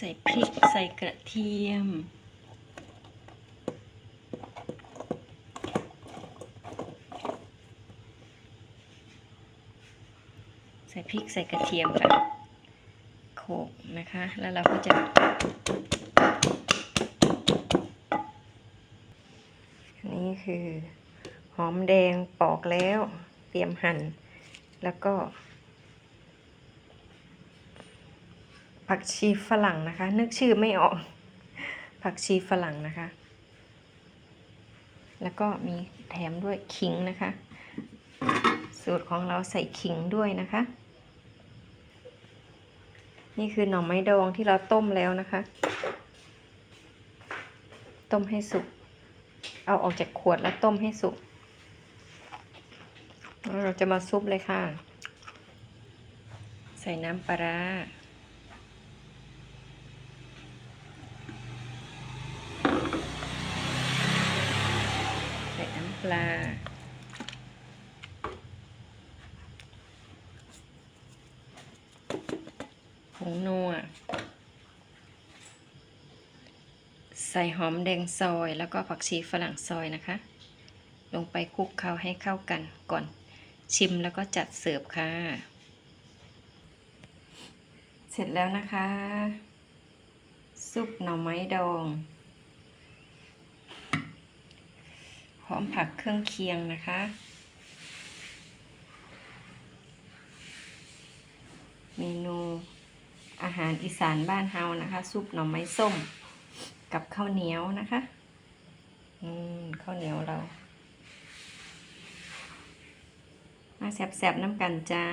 ใส่พริกใส่กระเทียม ใส่พริกใส่กระเทียมค่ะโขกนะคะ แล้วเราก็จะนนี้คือหอมแดงปอกแล้ว เตรียมหั่น แล้วก็ ผักชีฝรั่งนะคะ นึกชื่อไม่ออก ผักชีฝรั่งนะคะ แล้วก็มีแถมด้วยขิงนะคะ สูตรของเราใส่ขิงด้วยนะคะ นี่คือหน่อไม้ดองที่เราต้มแล้วนะคะ ต้มให้สุก เอาออกจากขวดแล้วต้มให้สุกแล้วเราจะมาซุปเลยค่ะ ใส่น้ำปลาร้า ใส่น้ำ ปลา ผงนัว ใส่หอมแดงซอยแล้วก็ผักชีฝรั่งซอยนะคะ ลงไปคลุกเคล้าให้เข้ากันก่อนชิมแล้วก็จัดเสิร์ฟค่ะ เสร็จแล้วนะคะ ซุปหน่อไม้ดอง พ ร้อมผักเครื่องเคียงนะคะ เมนูอาหารอีสานบ้านเฮานะคะ ซุปหน่อไม้ส้ม กับข้าวเหนียวนะคะอืมข้าวเหนียวเรา มาแสบๆน้ำกันจ้า